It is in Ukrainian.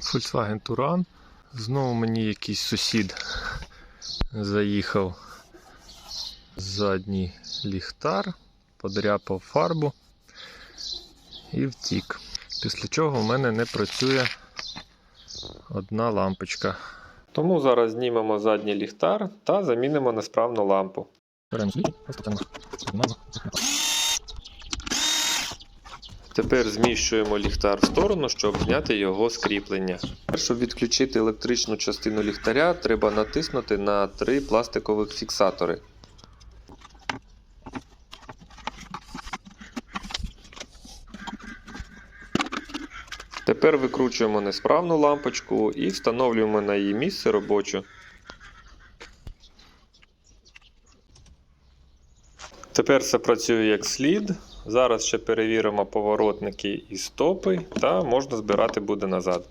Volkswagen Touran. Знову мені якийсь сусід заїхав задній ліхтар, подряпав фарбу і втік. Після чого в мене не працює одна лампочка. Тому зараз знімемо задній ліхтар та замінимо несправну лампу. Беремо слід, Тепер зміщуємо ліхтар в сторону, щоб зняти його з кріплення. Щоб відключити електричну частину ліхтаря, треба натиснути на три пластикових фіксатори. Тепер викручуємо несправну лампочку і встановлюємо на її місце робочу. Тепер все працює як слід. Зараз ще перевіримо поворотники і стопи, та можна збирати буде назад.